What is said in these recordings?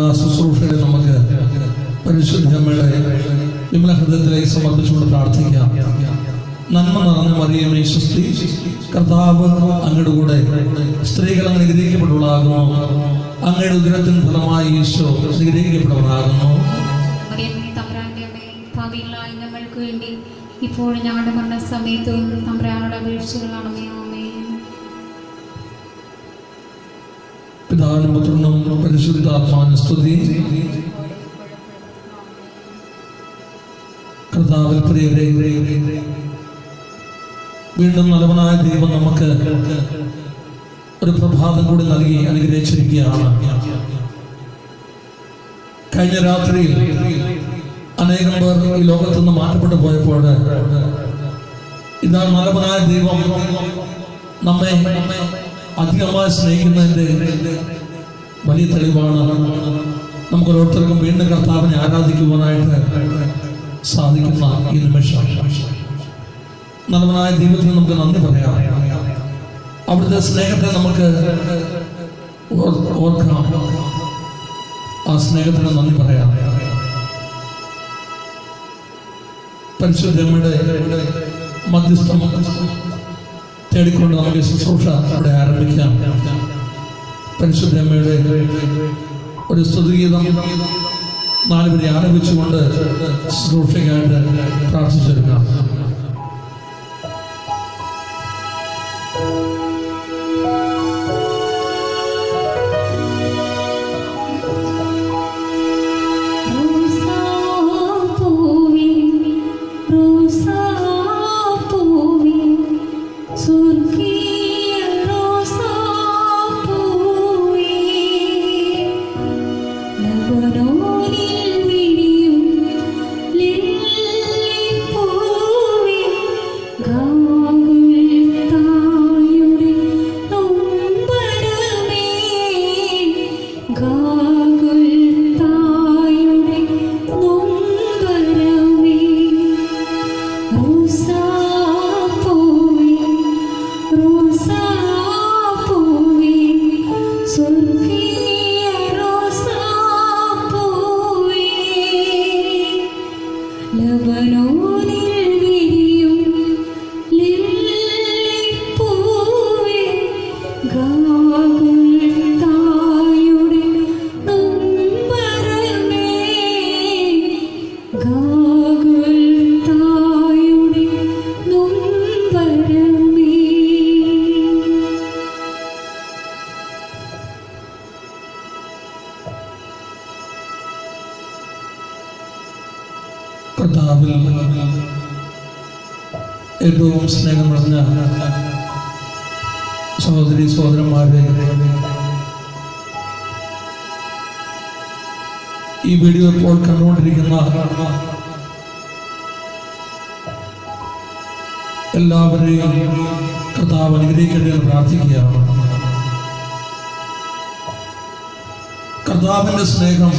എല്ലാ ശുശ്രൂഷകളും നമുക്ക് പരിശുദ്ധ അമ്മയുടെ വിമല ഹൃദയത്തിലേക്ക് സമർപ്പിച്ചുകൊണ്ട് പ്രാർത്ഥിക്കാം. നന്മ നിറഞ്ഞ മറിയമേ സുസ്തി കർത്താവ് അങ്ങയുടെ കൂടെ സ്ത്രീകൾ അങ്ങ് നിഗ്രഹിക്കപ്പെട്ടുള്ളതാകുന്നു അങ്ങയുടെ ഉദരത്തിന് ഫലമായി ഈശോ നിഗ്രഹിക്കപ്പെടുന്നതാകുന്നു ഞങ്ങൾക്ക് വേണ്ടി ഇപ്പോഴും ഞങ്ങളുടെ മരണസമയത്തും തമ്പുരാനോട് അപേക്ഷിച്ചുകളാണമേ പിതാവിനും പുത്രനും പരിശുദ്ധാത്മാവിന് സ്തുതി. കർത്താവിൽ പ്രിയരെ വീണ്ടും നല്ലവനായ ദൈവം നമുക്ക് ഒരു പ്രഭാതം കൂടി നൽകി അനുഗ്രഹിച്ചിരിക്കുകയാണ്. കഴിഞ്ഞ രാത്രി അനേകം പേർ ഈ ലോകത്ത് നിന്ന് മാറ്റപ്പെട്ടു പോയപ്പോൾ ഇതാ നല്ലവനായ ദൈവം നമ്മെ അധികമായി സ്നേഹിക്കുന്നതിന്റെ വലിയ തെളിവാണ് നമുക്ക് ഓരോരുത്തർക്കും വീണ്ടും കർത്താവിനെ ആരാധിക്കുവാനായിട്ട് സാധിക്കുന്ന ഈ നിമിഷം. നല്ലവനായ ദൈവത്തിന് നമുക്ക് നന്ദി പറയാം. അവിടുത്തെ സ്നേഹത്തെ നമുക്ക് ഓർക്കണം. ഓർക്കാം ആ സ്നേഹത്തിന് നന്ദി പറയാം. പരിശുദ്ധമ്മയുടെ മധ്യസ്ഥം തേടിക്കൊണ്ട് നമുക്ക് ശുശ്രൂഷ ഇവിടെ ആരംഭിക്കാം. പരിശുദ്ധമ്മയുടെ ഒരു സ്തുതിഗീതം നാലുപേരെ ആരംഭിച്ചുകൊണ്ട് ശുശ്രൂഷയ്ക്കായിട്ട് പ്രാർത്ഥിച്ചെടുക്കാം. എല്ലാവരെയും കർത്താവ് അനുഗ്രഹിക്കട്ടെ എന്ന് പ്രാർത്ഥിക്കുകയാണ്. കർത്താവിന്റെ സ്നേഹം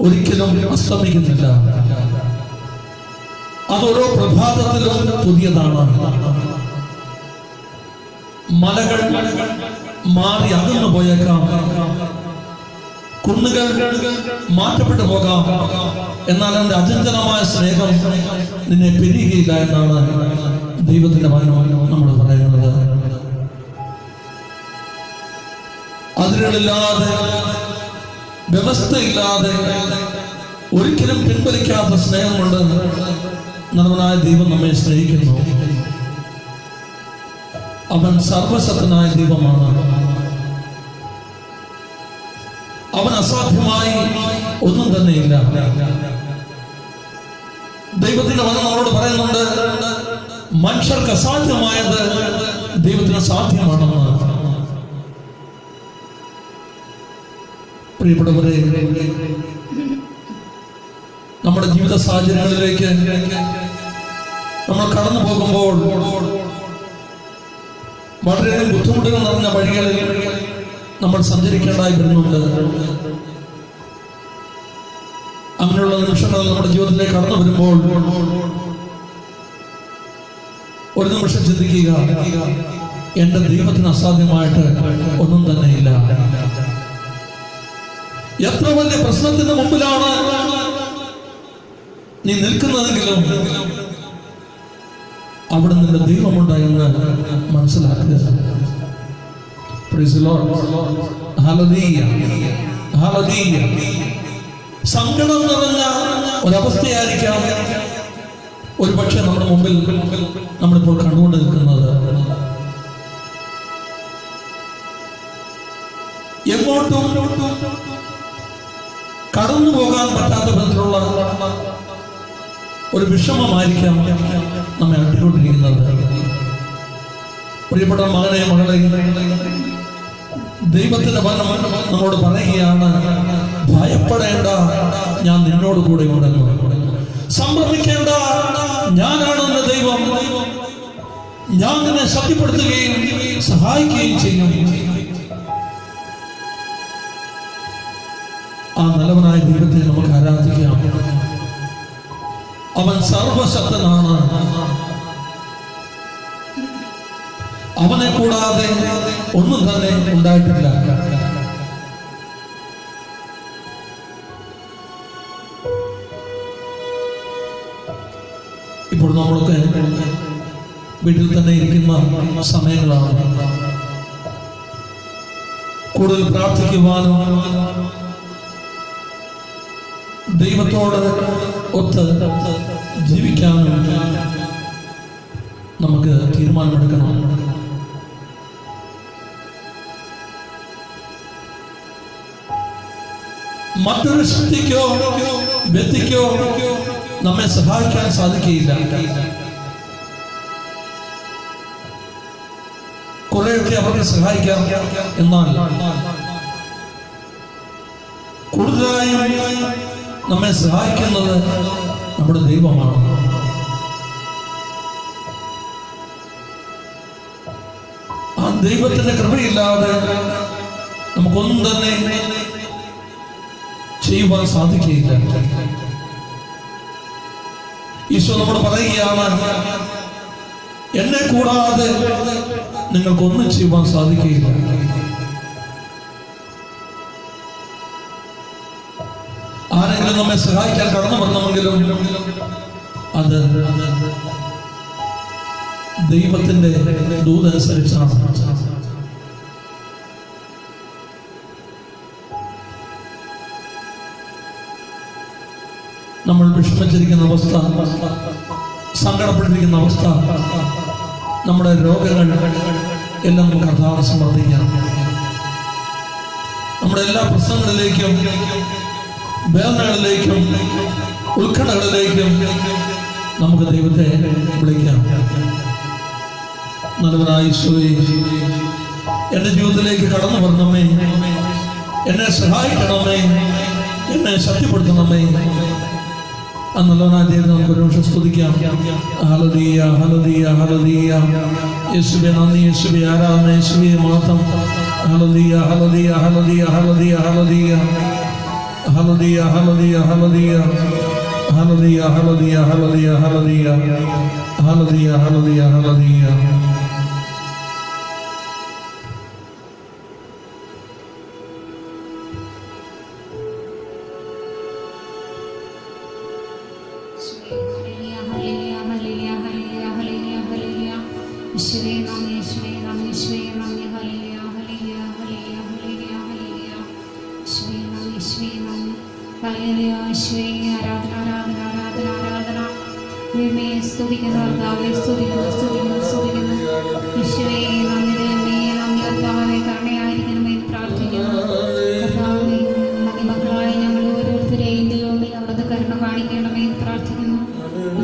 ഒരിക്കലും അസ്തമിക്കുന്നില്ല. അത് ഓരോ പ്രഭാതത്തിലും പുതിയതാണ്. മലകൾ മാറി അകന്നു പോയേക്കാം കുന്നുകൾ മാറ്റപ്പെട്ടു പോകാം. എന്നാൽ എന്റെ അചഞ്ചലമായ സ്നേഹം നിന്നെ പിരിയുകയില്ല എന്നാണ് ദൈവത്തിന്റെ വചനം നമ്മൾ പറയുന്നത്. അതിരുകളില്ലാതെ വ്യവസ്ഥയില്ലാതെ ഒരിക്കലും പിൻവലിക്കാത്ത സ്നേഹമുണ്ട് നർമ്മനായ ദൈവം നമ്മെ സ്നേഹിക്കുന്നു. അവൻ സർവശക്തനായ ദൈവമാണ്. അവൻ അസാധ്യമായി ഒന്നും തന്നെയില്ല. ദൈവത്തിന്റെ വചനം നമ്മളോട് പറയുന്നുണ്ട് മനുഷ്യർക്ക് അസാധ്യമായത് ദൈവത്തിന് സാധ്യമാണെന്ന്. പ്രിയപ്പെട്ടവരെ നമ്മുടെ ജീവിത സാഹചര്യങ്ങളിലേക്ക് നമ്മൾ കടന്നു പോകുമ്പോൾ വളരെയധികം ബുദ്ധിമുട്ടുകൾ നിറഞ്ഞ വഴികളിൽ നമ്മൾ സഞ്ചരിക്കേണ്ടതായി വരുന്നുണ്ട്. അങ്ങനെയുള്ള നിമിഷങ്ങൾ നമ്മുടെ ജീവിതത്തിലേക്ക് കടന്നു വരുമ്പോൾ ഒരു നിമിഷം ചിന്തിക്കുക എന്റെ ദൈവത്തിന് അസാധ്യമായിട്ട് ഒന്നും തന്നെ ഇല്ല എത്ര വലിയ പ്രശ്നത്തിന് മുമ്പിലാണ് നീ നിൽക്കുന്നതെങ്കിലും അവിടെ നിന്റെ ദൈവമുണ്ട് എന്ന് മനസ്സിലാക്കുക. സങ്കടം നിറഞ്ഞ ഒരവസ്ഥയായിരിക്കാം. ഒരു പക്ഷെ നമ്മുടെ മുമ്പിൽ നമ്മളിപ്പോൾ കണ്ടുകൊണ്ട് നിൽക്കുന്നത്. എങ്ങോട്ടും കടന്നു പോകാൻ പറ്റാത്ത വിധത്തിലുള്ള ഒരു വിഷമമായിരിക്കാം നമ്മെ അട്ടിക്കൊണ്ടിരിക്കുന്നത്. പ്രിയപ്പെട്ട മകനെ മകളെ ദൈവത്തിന്റെ വനം നമ്മോട് പറയുകയാണ് ഭയപ്പെടേണ്ട ഞാൻ നിന്നോട് കൂടെ ഉണ്ടെന്ന് സംഭ്രമിക്കേണ്ട ഞാനാണ് എന്റെ ദൈവം. ഞാൻ നിന്നെ ശക്തിപ്പെടുത്തുകയും സഹായിക്കുകയും ചെയ്യും. ആ നല്ലവനായ ദൈവത്തെ നമുക്ക് ആരാധിക്കാം. അവൻ സർവശക്തനാണ്. അവനെ കൂടാതെ ഒന്നും തന്നെ ഉണ്ടായിട്ടില്ല. ഇപ്പോൾ നമ്മളൊക്കെ വീട്ടിൽ തന്നെ ഇരിക്കുന്ന സമയങ്ങളാണ്. കൂടുതൽ പ്രാർത്ഥിക്കുവാനും ദൈവത്തോട് ഒത്ത് ജീവിക്കാനും നമുക്ക് തീരുമാനമെടുക്കണം. മറ്റൊരു ശക്തിക്കോ വ്യക്തിക്കോ നമ്മെ സഹായിക്കാൻ സാധിക്കുകയില്ല. കുറെയൊക്കെ അവർക്ക് സഹായിക്കാം എന്നാൽ കൂടുതലായും നമ്മെ സഹായിക്കുന്നത് നമ്മുടെ ദൈവമാണ്. ആ ദൈവത്തിന്റെ കൃപയില്ലാതെ നമുക്കൊന്നും തന്നെ ചെയ്യുവാൻ സാധിക്കുകയില്ല. ഈശോ നമ്മോട് പറയുകയാണ് എന്നെ കൂടാതെ നിങ്ങൾക്കൊന്നും ചെയ്യുവാൻ സാധിക്കുകയില്ല. ആരെങ്കിലും നമ്മെ സഹായിക്കാൻ കടന്നു വരണമെങ്കിലും അത് ദൈവത്തിന്റെ ദൂതനുസരിച്ചാണ്. നമ്മൾ വിഷമിച്ചിരിക്കുന്ന അവസ്ഥ സങ്കടപ്പെട്ടിരിക്കുന്ന അവസ്ഥ നമ്മുടെ രോഗങ്ങൾ എല്ലാം നമുക്ക് കർത്താവിന് സമർപ്പിക്കാം. നമ്മുടെ എല്ലാ പ്രശ്നങ്ങളിലേക്കും വേദനകളിലേക്കും ഉത്കണ്ഠകളിലേക്കും നമുക്ക് ദൈവത്തെ വിളിക്കാം. നല്ലവനായ ഈശോയെ എന്റെ ജീവിതത്തിലേക്ക് കടന്നു വരണമേ. എന്നെ സഹായിക്കണമേ. എന്നെ ശക്തിപ്പെടുത്തണമേ. നല്ലവനായ ദൈവം നമുക്ക് ഒരു നിമിഷം സ്തുതിക്കാം. ഹലദിയ ഹലദിയ ഹലദിയ യേശുവെ നന്ദി മാത്രം. ഹലദിയ ഹലദിയ ഹലദിയ ഹലദിയ ഹലദിയ ഹലദിയ ഹലദിയ ഹലദിയ ഹലദിയ ഹലദിയ ഹലദിയ ഹലദിയ ഹലദിയ ഹലദിയ ഹലദിയ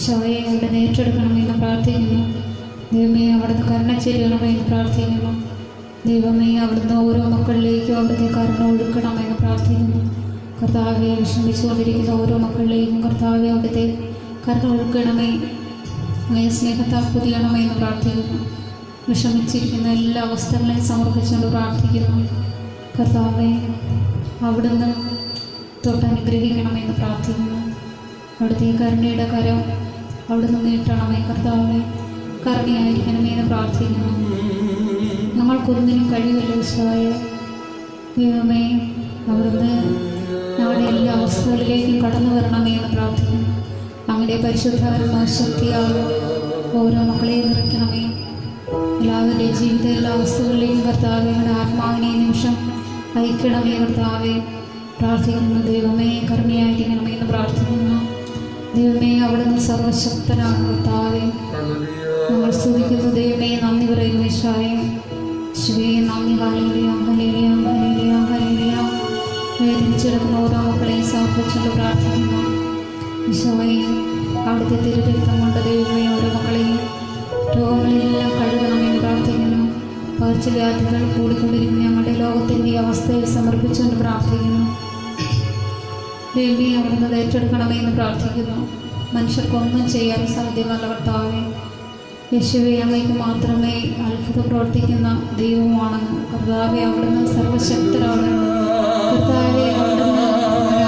ഈശോയെ അവിടുന്ന് ഏറ്റെടുക്കണമെന്ന് പ്രാർത്ഥിക്കുന്നു. ദൈവമേ അവിടുന്ന് കരുണ ചെയ്യണമെന്ന് പ്രാർത്ഥിക്കുന്നു. ദൈവമേ അവിടുന്ന് ഓരോ മക്കളിലേക്കും അവിടുത്തെ കരുണ ഒഴുക്കണമെന്ന് പ്രാർത്ഥിക്കുന്നു. കർത്താവെ വിഷമിച്ചുകൊണ്ടിരിക്കുന്ന ഓരോ മക്കളിലേക്കും കർത്താവെ അവിടുത്തെ കരുണ ഒഴുക്കണമേ. അങ്ങേ സ്നേഹത്താൽ പുതിയണമേ എന്ന് പ്രാർത്ഥിക്കുന്നു. വിഷമിച്ചിരിക്കുന്ന എല്ലാ അവസ്ഥകളെയും സമർപ്പിച്ചുകൊണ്ട് പ്രാർത്ഥിക്കുന്നു. കർത്താവെ അവിടുന്ന് തൊട്ടനുഗ്രഹിക്കണമെന്ന് പ്രാർത്ഥിക്കുന്നു. അവിടുത്തെ കരുണയുടെ കരം അവിടുന്ന് നീട്ടണമേ കർത്താവെ കരുണയായിരിക്കണമേ എന്ന് പ്രാർത്ഥിക്കുന്നു. ഞങ്ങൾക്കൊന്നിനും കഴിവില്ല വിശ്വായ ദൈവമേ അവിടുന്ന് ഞങ്ങളുടെ എല്ലാ അവസ്ഥകളിലേക്കും കടന്നു വരണമേ എന്ന് പ്രാർത്ഥിക്കുന്നു. അങ്ങയുടെ പരിശുദ്ധാത്മാ ശക്തിയാൽ ഓരോ മക്കളെയും നിറയ്ക്കണമേ. എല്ലാവരുടെയും ജീവിത എല്ലാ അവസ്ഥകളിലേക്കും കർത്താവെ ആത്മാവിനെ നിമിഷം അയക്കണമേ കർത്താവെ. പ്രാർത്ഥിക്കുന്നു ദൈവമേ കരുണയായിരിക്കണമേ എന്ന് പ്രാർത്ഥിക്കുന്നു. ദൈവമേ അവിടുന്ന് സർവശക്തനാണ് കർത്താവെ നമ്മൾ സ്തുതിക്കുന്നു. ദൈവമേ നന്ദി പറയുന്നു വിശ്വായെ ശിവേ നന്ദി. വേദനിച്ചെടുക്കുന്ന ഓരോ മക്കളെയും സമർപ്പിച്ചുകൊണ്ട് പ്രാർത്ഥിക്കുന്നു. ഈശോയെ അവിടുത്തെ തിരുരക്തം കൊണ്ട് ദൈവമേ ഓരോ മക്കളെയും. രോഗങ്ങളിലെല്ലാം കഴുകണമെന്ന് പ്രാർത്ഥിക്കുന്നു. പകർച്ചവ്യാധികൾ കൂടിക്കൊണ്ടിരിക്കുന്ന ഞങ്ങളുടെ ലോകത്തിന്റെ അവസ്ഥയിൽ സമർപ്പിച്ചുകൊണ്ട് പ്രാർത്ഥിക്കുന്നു. ദേവി അവിടുന്ന് ഏറ്റെടുക്കണമേ എന്ന് പ്രാർത്ഥിക്കുന്നു. മനുഷ്യർക്കൊന്നും ചെയ്യാൻ സാധ്യമല്ല കർത്താവെ. യേശുവെ അങ്ങേക്ക് മാത്രമേ അത്ഭുത പ്രവർത്തിക്കുന്ന ദൈവമാണ് കർത്താവെ അവിടുന്ന് സർവശക്തരാണ്. കർത്താവെ അവിടുന്ന്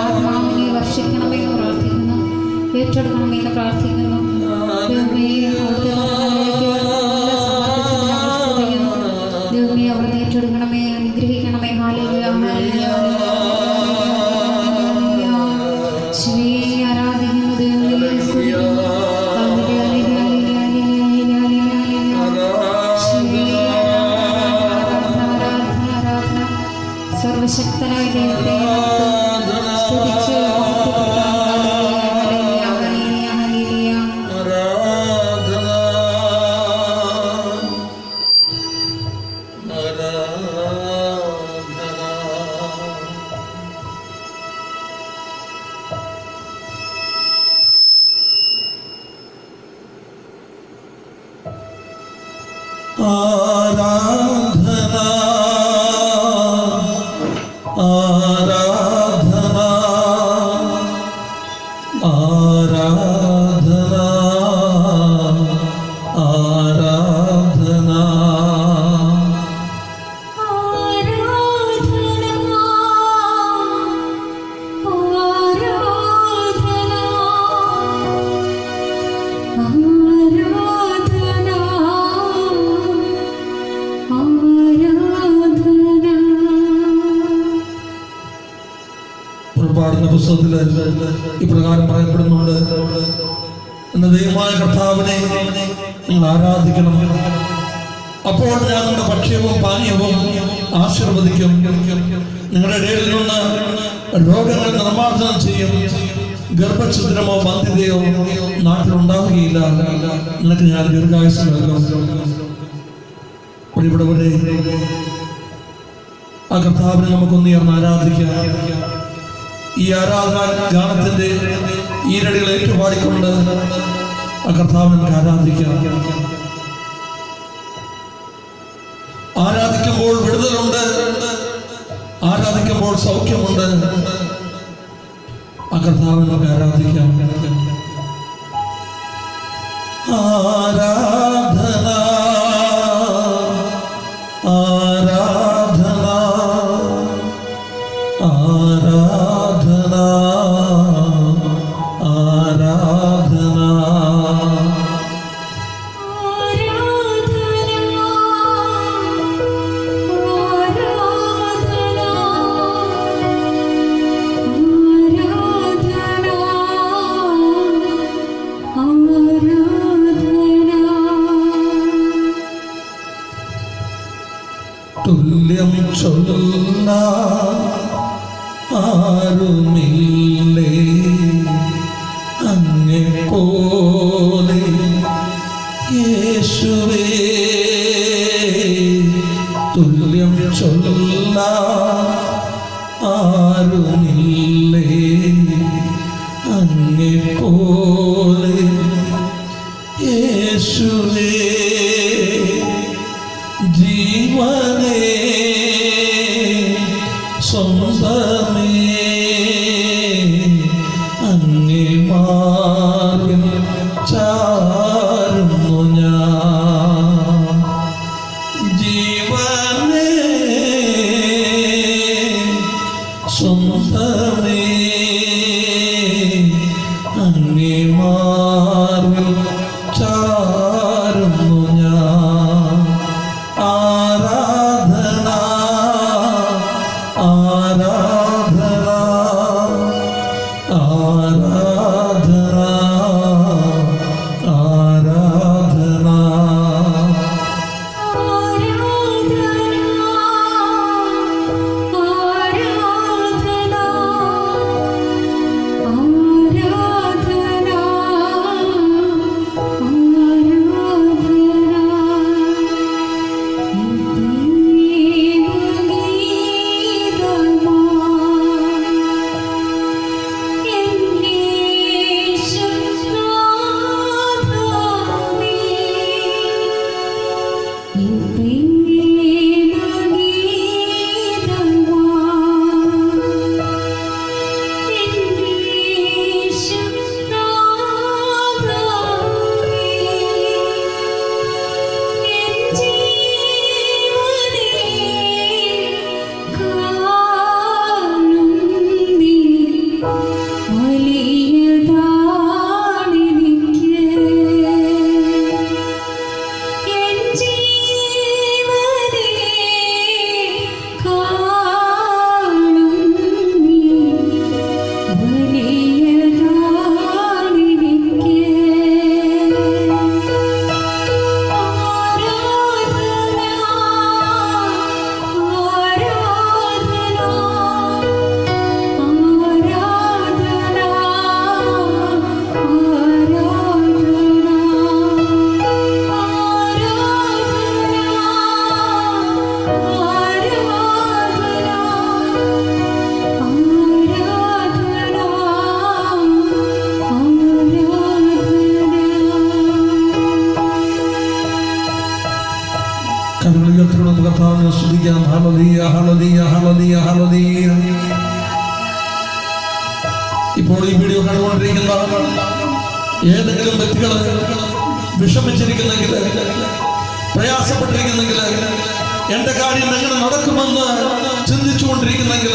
ആത്മാവിനെ വർഷിക്കണമെന്ന് പ്രാർത്ഥിക്കുന്നു. ഏറ്റെടുക്കണമെന്ന് പ്രാർത്ഥിക്കുന്നു. ദൈവമേ സർവശക്തനായ ദൈവത്തെ ഭക്ഷ്യവും പാനീയവും ആശീർവദിക്കും. നിങ്ങളുടെ ഇടയിൽ നിന്ന് രോഗങ്ങൾ നിർമ്മാർജനം ചെയ്യും. ഗർഭഛിദ്രമോ ബന്ധിതയോ നാട്ടിലുണ്ടാവുകയില്ല. നിനക്ക് ഞാൻ ദീർഘായുസ് നൽകും. ആ കർത്താവിനെ നമുക്കൊന്ന് ചേർന്ന് ആരാധിക്കാം. ഈ ആരാധന ഗാനത്തിന്റെ ഈരടികൾ ഏറ്റുപാടിക്കൊണ്ട് ആ കർത്താവിനെ നമുക്ക് ആരാധിക്കാം. ആരാധിക്കുമ്പോൾ വിടുതലുണ്ട്. ആരാധിക്കുമ്പോൾ സൗഖ്യമുണ്ട്. ആ കർത്താവിനെ നമുക്ക് ആരാധിക്കാം. ആരാധന പോലെ യേശുവേ തുല്യം ചൊല്ല ആരുമില്ലേ സ്വന്തമേ അങ്ങേ മാറിൽ ഹലതീയ ഹലതീയ ഹലതീയ ഹലതീയ ഇപ്പോൾ ഈ വീഡിയോ കണ്ടുകൊണ്ടിരിക്കുന്ന ഏതെങ്കിലും വ്യക്തികൾ വിഷമിച്ചിരിക്കുന്നെങ്കിൽ പ്രയാസപ്പെട്ടിരിക്കുന്നെങ്കിൽ എന്റെ കാര്യം എങ്ങനെ നടക്കുമെന്ന് ചിന്തിച്ചുകൊണ്ടിരിക്കുന്നെങ്കിൽ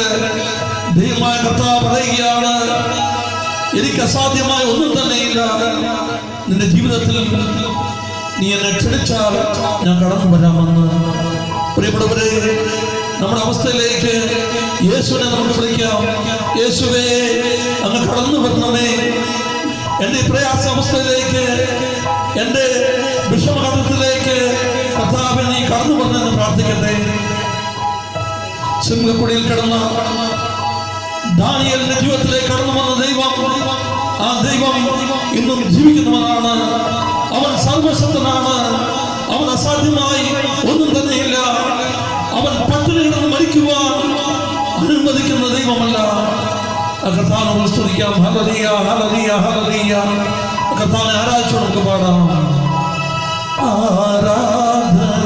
ദൈവമായ കർത്താവ് പറയുകയാണ് എനിക്ക് അസാധ്യമായ ഒന്നും തന്നെയില്ല. നിന്റെ ജീവിതത്തിൽ നീ എന്നെ ക്ഷണിച്ചാൽ ഞാൻ കടന്നു വരാമെന്ന് പ്രിയപ്പെട്ടവരെ നമ്മുടെ അവസ്ഥയിലേക്ക് യേശുവിനെ നമുക്ക് വിളിക്കാം. യേശുവേ അങ്ങ് കടന്നു വരണമേ. എന്റെ പ്രയാസ അവസ്ഥയിലേക്ക് എന്റെ വിഷമഘട്ടത്തിലേക്ക് കർത്താവ് നീ കടന്നു വന്നെന്ന് പ്രാർത്ഥിക്കട്ടെ. സിംഹക്കുടിയിൽ കിടന്ന ദാനിയലിന്റെ ജീവിതത്തിലേക്ക് കടന്നു വന്ന ദൈവം ആ ദൈവം ഇന്നും ജീവിക്കുന്നവനാണ്. അവൻ സർവശക്തനാണ് അവൻ അസാധ്യമായി ഒന്നും തന്നെയില്ല. അവൻ പട്ടിണി കിടന്ന് മരിക്കുവാൻ അനുവദിക്കുന്ന ദൈവമല്ല. കർത്താവിനെ സ്തുതിക്കാം. ഹലറിയ ഹലറിയ ഹലറിയ കർത്താവിനെ ആരാധിച്ചു നമുക്ക് പാടാം. ആരാധന